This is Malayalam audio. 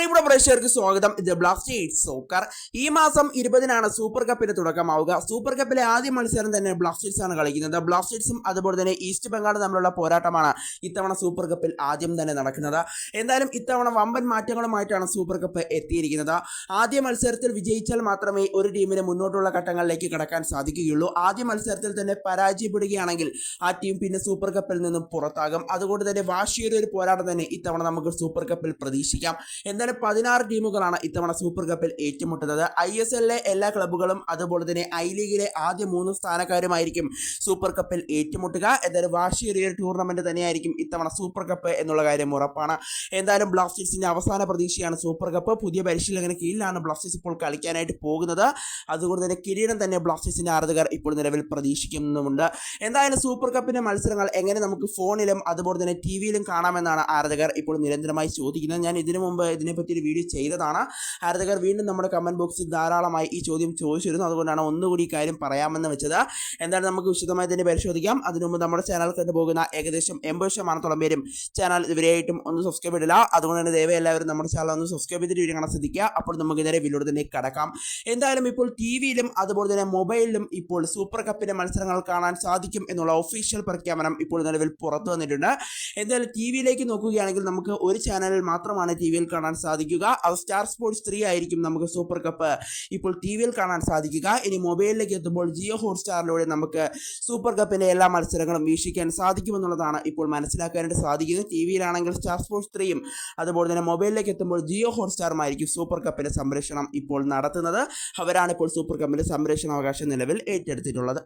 പ്രിയപ്പെട്ട പ്രേക്ഷകർക്ക് സ്വാഗതം. ഇത് ബ്ലാസ്റ്റേഴ്സ് സോക്കർ. ഈ മാസം ഇരുപതിനാണ് സൂപ്പർ കപ്പിന് തുടക്കമാവുക. സൂപ്പർ കപ്പിലെ ആദ്യ മത്സരം തന്നെ ബ്ലാസ്റ്റേഴ്സ് ആണ് കളിക്കുന്നത്. ബ്ലാസ്റ്റേഴ്സും അതുപോലെ തന്നെ ഈസ്റ്റ് ബംഗാളും തമ്മിലുള്ള പോരാട്ടമാണ് ഇത്തവണ സൂപ്പർ കപ്പിൽ ആദ്യം തന്നെ നടക്കുന്നത്. എന്തായാലും ഇത്തവണ വമ്പൻ മാറ്റങ്ങളുമായിട്ടാണ് സൂപ്പർ കപ്പ് എത്തിയിരിക്കുന്നത്. ആദ്യ മത്സരത്തിൽ വിജയിച്ചാൽ മാത്രമേ ഒരു ടീമിന് മുന്നോട്ടുള്ള ഘട്ടങ്ങളിലേക്ക് കടക്കാൻ സാധിക്കുകയുള്ളൂ. ആദ്യ മത്സരത്തിൽ തന്നെ പരാജയപ്പെടുകയാണെങ്കിൽ ആ ടീം പിന്നെ സൂപ്പർ കപ്പിൽ നിന്നും പുറത്താകും. അതുകൊണ്ട് തന്നെ വാശിയേറിയ ഒരു പോരാട്ടം തന്നെ ഇത്തവണ നമുക്ക് സൂപ്പർ കപ്പിൽ പ്രതീക്ഷിക്കാം. എന്തായാലും പതിനാറ് ടീമുകളാണ് ഇത്തവണ സൂപ്പർ കപ്പിൽ ഏറ്റുമുട്ടുന്നത്. ഐ എസ് എല്ലിലെ എല്ലാ ക്ലബ്ബുകളും അതുപോലെ തന്നെ ഐ ലീഗിലെ ആദ്യ മൂന്ന് സ്ഥാനക്കാരുമായിരിക്കും സൂപ്പർ കപ്പിൽ ഏറ്റുമുട്ടുക. എന്തായാലും വാർഷിക ഒരു ടൂർണമെന്റ് തന്നെയായിരിക്കും ഇത്തവണ സൂപ്പർ കപ്പ് എന്നുള്ള കാര്യം ഉറപ്പാണ്. എന്തായാലും ബ്ലാസ്റ്റേഴ്സിന്റെ അവസാന പ്രതീക്ഷയാണ് സൂപ്പർ കപ്പ് പുതിയ പരിശീലകന് കീഴിലാണ് ബ്ലാസ്റ്റേഴ്സ് ഇപ്പോൾ കളിക്കാനായിട്ട് പോകുന്നത്. അതുകൊണ്ട് തന്നെ കിരീടം തന്നെ ബ്ലാസ്റ്റേഴ്സിന്റെ ആരാധകർ ഇപ്പോൾ നിലവിൽ പ്രതീക്ഷിക്കുന്നുമുണ്ട്. എന്തായാലും സൂപ്പർ കപ്പിന്റെ മത്സരങ്ങൾ എങ്ങനെ നമുക്ക് ഫോണിലും അതുപോലെ തന്നെ ടി വിയിലും കാണാമെന്നാണ് ആരാധകർ ഇപ്പോൾ നിരന്തരമായി ചോദിക്കുന്നത്. ഞാൻ ഇതിനു മുമ്പ് ഇതിനെപ്പറ്റി ഒരു വീഡിയോ ചെയ്തതാണ്. ആരാധകർ വീണ്ടും നമ്മുടെ കമന്റ് ബോക്സിൽ ധാരാളമായി ഈ ചോദ്യം ചോദിച്ചിരുന്നു. അതുകൊണ്ടാണ് ഒന്നുകൂടി കാര്യം പറയാമെന്ന് വെച്ചത്. എന്തായാലും നമുക്ക് വിശദമായി തന്നെ പരിശോധിക്കാം. അതിനു മുമ്പ് നമ്മുടെ ചാനൽ കണ്ടു പോകുന്ന ഏകദേശം എൺപത് ശതമാനത്തോളം പേരും ചാനൽ ഇതുവരെയായിട്ടും ഒന്ന് സബ്സ്ക്രൈബ് ഇടില്ല അതുകൊണ്ട് തന്നെ ദയവ് എല്ലാവരും നമ്മുടെ ചാനൽ ഒന്ന് സബ്സ്ക്രൈബ് ചെയ്തിട്ട് വീഡിയോ കാണാൻ ശ്രദ്ധിക്കുക. അപ്പോൾ നമുക്ക് നേരെ വീഡിയോ തന്നെ കടക്കാം. എന്തായാലും ഇപ്പോൾ ടി വിയിലും അതുപോലെ തന്നെ മൊബൈലിലും ഇപ്പോൾ സൂപ്പർ കപ്പിന്റെ മത്സരങ്ങൾ കാണാൻ സാധിക്കും എന്നുള്ള ഒഫീഷ്യൽ പ്രഖ്യാപനം ഇപ്പോൾ നിലവിൽ പുറത്തു വന്നിട്ടുണ്ട്. എന്തായാലും ടി വിയിലേക്ക് നോക്കുകയാണെങ്കിൽ നമുക്ക് ഒരു ചാനലിൽ മാത്രമാണ് ടി വിയിൽ കാണാൻ സാധിക്കുക. അത് സ്റ്റാർ സ്പോർട്സ് ത്രീ ആയിരിക്കും നമുക്ക് സൂപ്പർ കപ്പ് ഇപ്പോൾ ടി വിയിൽ കാണാൻ സാധിക്കുക. ഇനി മൊബൈലിലേക്ക് എത്തുമ്പോൾ ജിയോ ഹോട്ട്സ്റ്റാറിലൂടെ നമുക്ക് സൂപ്പർ കപ്പിലെ എല്ലാ മത്സരങ്ങളും വീക്ഷിക്കാൻ സാധിക്കുമെന്നുള്ളതാണ് ഇപ്പോൾ മനസ്സിലാക്കാനായിട്ട് സാധിക്കുന്നത്. ടി വിയിലാണെങ്കിൽ സ്റ്റാർ സ്പോർട്സ് ത്രീയും അതുപോലെ തന്നെ മൊബൈലിലേക്ക് എത്തുമ്പോൾ ജിയോ ഹോട്ട്സ്റ്റാറുമായിരിക്കും സൂപ്പർ കപ്പിലെ സംരക്ഷണം ഇപ്പോൾ നടത്തുന്നത്. അവരാണ് ഇപ്പോൾ സൂപ്പർ കപ്പിലെ സംരക്ഷണ അവകാശം നിലവിൽ ഏറ്റെടുത്തിട്ടുള്ളത്.